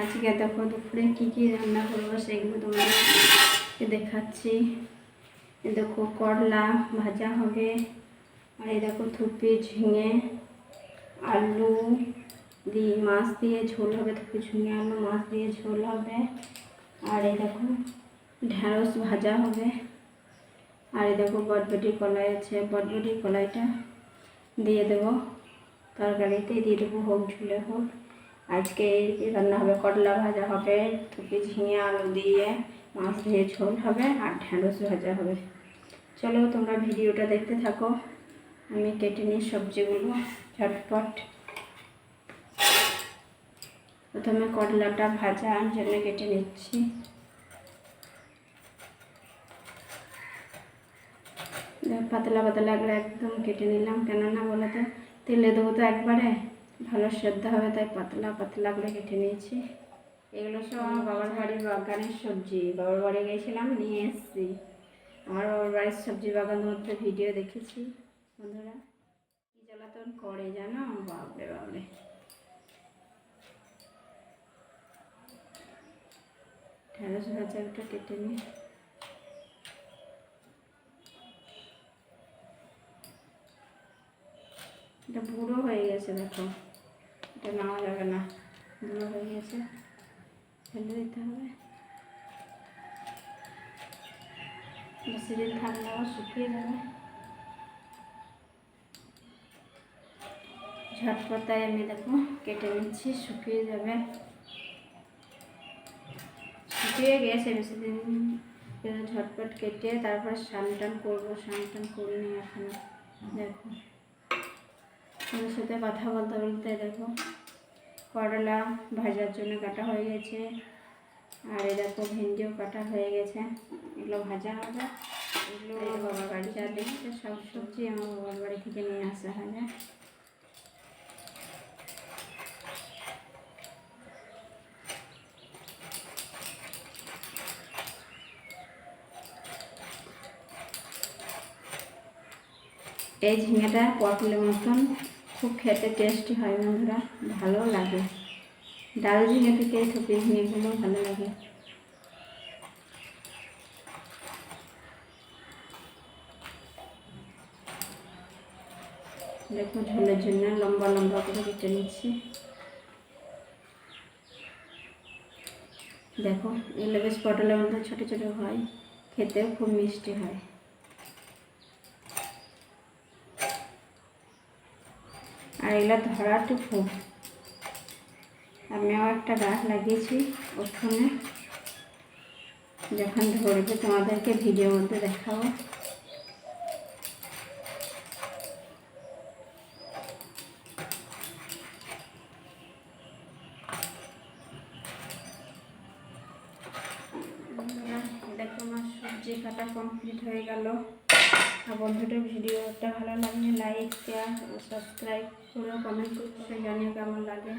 আজকে দেখো দুপুরে কী কী রান্না করব সেগুলো তোমাদেরকে দেখাচ্ছি। দেখো করলা ভাজা হবে, আর এই দেখো থুপি, ঝিঙে, আলু, দিয়ে মাছ দিয়ে ঝোল হবে, থুপি, ঝিঙে, আলু, মাছ দিয়ে ঝোল হবে। আর এই দেখো ঢ্যাঁড়স ভাজা হবে, আর এই দেখো বটবটি কলাই আছে, বটবটি কলাইটা দিয়ে দেবো। তরকারিতে দিয়ে দেবো হোক, ঝুলে হোক। আজকে রান্না হবে? করলা ভাজা হবে থুপি ঝিঙে, আলু দিয়ে, মাছ দিয়ে, ঝোল হবে, আর ঢ্যাঁড়স ভাজা হবে। চলো তোমরা ভিডিওটা দেখতে থাকো। আমি কেটে নিই সবজিগুলো ঝটপট। প্রথমে করলাটা ভাজা জন্য কেটে নিচ্ছি। পাতলা পাতলা করে একদম কেটে নিলাম। কেননা বলে তো, তেলে দেবো তো একবারে। ভালো সেদ্ধ হবে, তাই পাতলা পাতলা করে কেটে নিয়েছি। এগুলো সব আমার বাবার বাড়ির বাগানের সবজি। বাবার বাড়ি গেছিলাম, নিয়ে এসেছি। আমার বাবার বাড়ির সবজি বাগানের মধ্যে ভিডিও দেখেছি। বন্ধুরা, কি জ্বালাতন করে জানো? বাপরে বাবরে ঢেঁড়স ভাজাটা কেটে নিই এটা বুড়ো হয়ে গেছে, দেখো। এটা নেওয়া যাবে না। বুড়ো হয়ে গেছে। ফেলে দিতে হবে। বেশি দিন থাকলে আবার শুকিয়ে যাবে। ঝটপট তাই আমি দেখো কেটে নিচ্ছি, শুকিয়ে যাবে। শুকিয়ে গেছে বেশি দিন। ঝটপট কেটে তারপর স্নান টান করব, স্নান টান করিনি এখনও দেখো। তোমার সাথে কথা বলতে বলতে দেখো করলা ভাজার জন্য কাটা হয়ে গেছে। আর এই দেখো ভেন্ডিও কাটা হয়ে গেছে। এগুলো ভাজা হবে। এগুলো বাবার বাড়ি যা দেখছে সব সবজি আমার বাবার বাড়ি থেকে নিয়ে আসা হবে এই ঝিঙেটা পটলের মতন খুব খেতে টেস্টি হয় বন্ধুরা, ভালো লাগে। ডাল থেকে থপি ঝিঙেগুলো ভালো লাগে। দেখো ঝোলের জন্য লম্বা লম্বা করে কেটে নিচ্ছি। দেখো এগুলো পটলের মধ্যে ছোটো ছোটো হয়, খেতেও খুব মিষ্টি হয়। আর এগুলো ধরাটুকু আমিও একটা গাছ লাগিয়েছি ওখানে যখন ধরবে তোমাদেরকে ভিডিওর মধ্যে দেখাবো। দেখো আমার সবজি কাটা কমপ্লিট হয়ে গেল। বন্ধুদের ভিডিওটা ভালো লাগলে লাইক শেয়ার সাবস্ক্রাইব করো কমেন্ট করতে জানিয়ে কেমন লাগে।